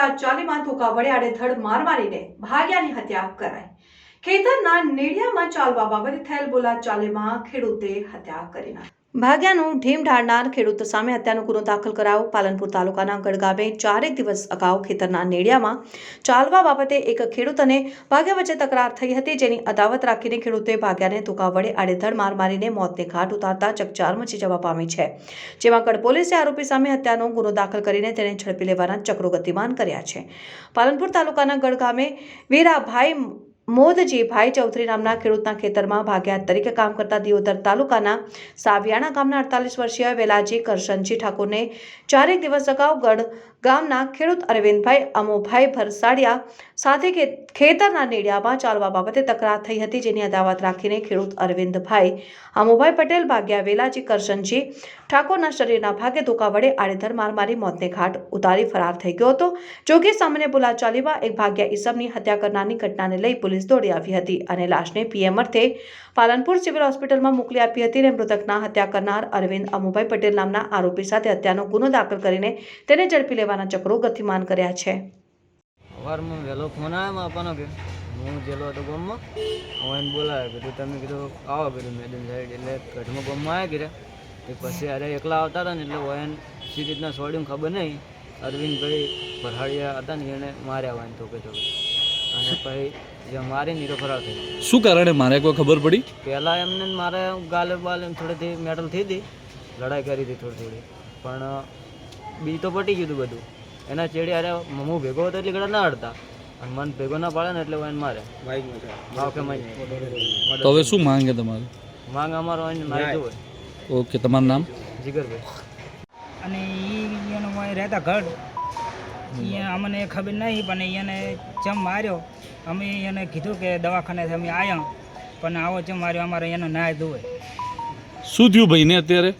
બોલાચાલીમાં ધોકા વડે આડેધડ માર મારીને ભાગ્યાની હત્યા કરાઈ. ખેતરના નેડિયામાં ચાલવા બાબતે થયેલ બોલાચાલીમાં ખેડૂતે હત્યા કરી નાખી. ભાગ્યાનું ઢીમ ઢાળનાર ખેડૂત સામે હત્યાનો ગુનો દાખલ કરાયો. પાલનપુર તાલુકાના ગઢગામે ચારેક દિવસ અગાઉ ખેતરના નેડિયામાં ચાલવા બાબતે એક ખેડૂત અને ભાગ્યા વચ્ચે તકરાર થઈ હતી, જેની અદાવત રાખીને ખેડૂતે ભાગ્યાને ધોકા વડે આડેધડ માર મારીને મોતને ઘાટ ઉતારતા ચકચાર મચી જવા પામી છે. જેમાં ગઢ પોલીસે આરોપી સામે હત્યાનો ગુનો દાખલ કરીને તેને ઝડપી લેવાના ચક્રો ગતિમાન કર્યા છે. પાલનપુર તાલુકાના ગઢ ગામે વીરાભાઈ મોદજીભાઈ ચૌધરી નામના ખેડૂતના ખેતરમાં ભાગ્યા તરીકે કામ કરતા દિયોદર તાલુકાના સાવિયાણા ગામના અડતાલીસ વર્ષીય વેલાજી કરશનજી ઠાકોરને ચારેક દિવસ અગાઉ ગઢ ગામના ખેડૂત અરવિંદભાઈ અમોભાઈ ભરસાડિયા સાથે ખેતરના નેડિયામાં ચાલવા બાબતે તકરાર થઈ હતી, જેની અદાવત રાખીને ખેડૂત અરવિંદભાઈ અમોભાઈ પટેલ ભાગ્યા વેલાજી કરશનજી ઠાકોરના શરીરના ભાગે ધોકા વડે આડેધર માર મારી મોતને ઘાટ ઉતારી ફરાર થઈ ગયો હતો. જોકે સામાન્ય બોલાચાલીમાં એક ભાગ્યા ઈસમની હત્યા કરનારની ઘટનાને લઈ પોલીસ દોડી આવી હતી અને લાશને પીએમ અર્થે પાલનપુર સિવિલ હોસ્પિટલમાં મોકલી આપી હતી અને મૃતકના હત્યા કરનાર અરવિંદ અમુભાઈ પટેલ નામના આરોપી સાથે હત્યાનો ગુનો દાખલ કરીને તેને ઝડપી લેવાના ચક્રો ગતિમાન કર્યા છે. સવારમાં વહેલો ફોન આવ્યો મારા કે હું જેલો હતો ગામમાં. હું એને બોલાવ્યો કીધું તમે કીધું આવો કીધું મેડમ સાઈડ એટલે ગઢમાં ગામમાં આવ્યા કીધા. તે પછી અરે એકલા આવતા હતા ને એટલે વયન સી રીતના છોડ્યું ખબર નહીં. અરવિંદભાઈ ભરાડિયા હતા ને એને માર્યા હોય તો કે અને પછી જે મારીને એ તો ફરાર થઈ ગયો. શું કારણે મારે કોઈ ખબર પડી? પહેલાં એમને મારે ગાલે બાલે થોડીથી મેટલ થઈ હતી. લડાઈ કરી હતી થોડી થોડી. પણ બી તો પટી ગયું હતું બધું. એના ચેડી અરે હું ભેગો હતો એટલે ઘણા ના હડતા અને મન ભેગો ના પાડે ને એટલે હું એને મારે. ભાવ કે મારી. તો હવે શું માંગે તમારે? માંગ અમારો એને મારી હોય ઓકે તમારું નામ? જીગરભાઈ. અને એનો રહેતા ઘર. અમને ખબર નહીં પણ એને ચમ માર્યો. અમે એને કીધું કે દવાખાને અમે આવ્યા પણ આવો ચમ માર્યો અમારે એનો નાય ધોવે શું થયું ભાઈને અત્યારે?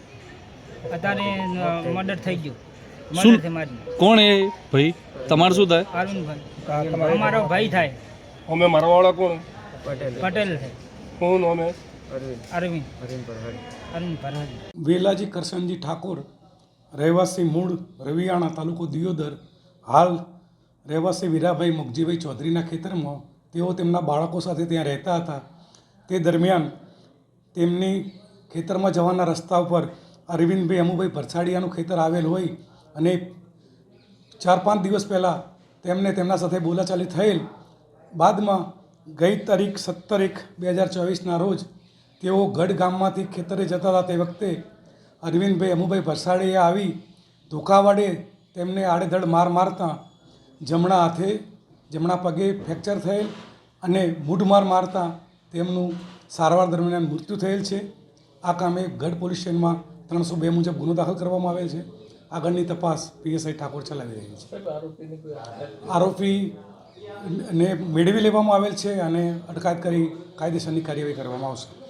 અત્યારે મર્ડર થઈ ગયું. શું? કોણ એ ભાઈ? તમારું શું થાય? અરુણભાઈ. અમારો ભાઈ થાય. અમે મારવાવાળા કોણ? પટેલ. પટેલ કોણ અમે? અરવિંદ. અરવિંદ અરવિંદ પરહાડી વેલાજી કરશનજી ઠાકોર રહેવાસી મૂળ રવિયાણા તાલુકો દિયોદર. હાલ રહેવાસી વીરાભાઈ મગજીભાઈ ચૌધરીના ખેતરમાં તેઓ તેમના બાળકો સાથે ત્યાં રહેતા હતા. તે દરમિયાન તેમની ખેતરમાં જવાના રસ્તા ઉપર અરવિંદભાઈ અમુભાઈ ભરસાડિયાનું ખેતર આવેલ હોય અને ચાર પાંચ દિવસ પહેલાં તેમને તેમના સાથે બોલાચાલી થયેલ બાદમાં ગઈ તારીખ સત્તર એક બે હજાર ચોવીસના રોજ તેઓ ગઢ ગામમાંથી ખેતરે જતા હતા તે વખતે અરવિંદભાઈ અમુભાઈ ભરસાડીએ આવી ધોકાવાડે તેમને આડેધડ માર મારતા જમણા હાથે, જમણા પગે ફ્રેક્ચર થયેલ અને મૂઢ માર મારતા તેમનું સારવાર દરમિયાન મૃત્યુ થયેલ છે. આ કામે ગઢ પોલીસ સ્ટેશનમાં ત્રણસો બે મુજબ ગુનો દાખલ કરવામાં આવેલ છે. આગળની તપાસ પીએસઆઈ ઠાકોર ચલાવી રહી છે. આરોપી ને મેળવી લેવામાં આવેલ છે અને અટકાયત કરી કાયદેસરની કાર્યવાહી કરવામાં આવશે.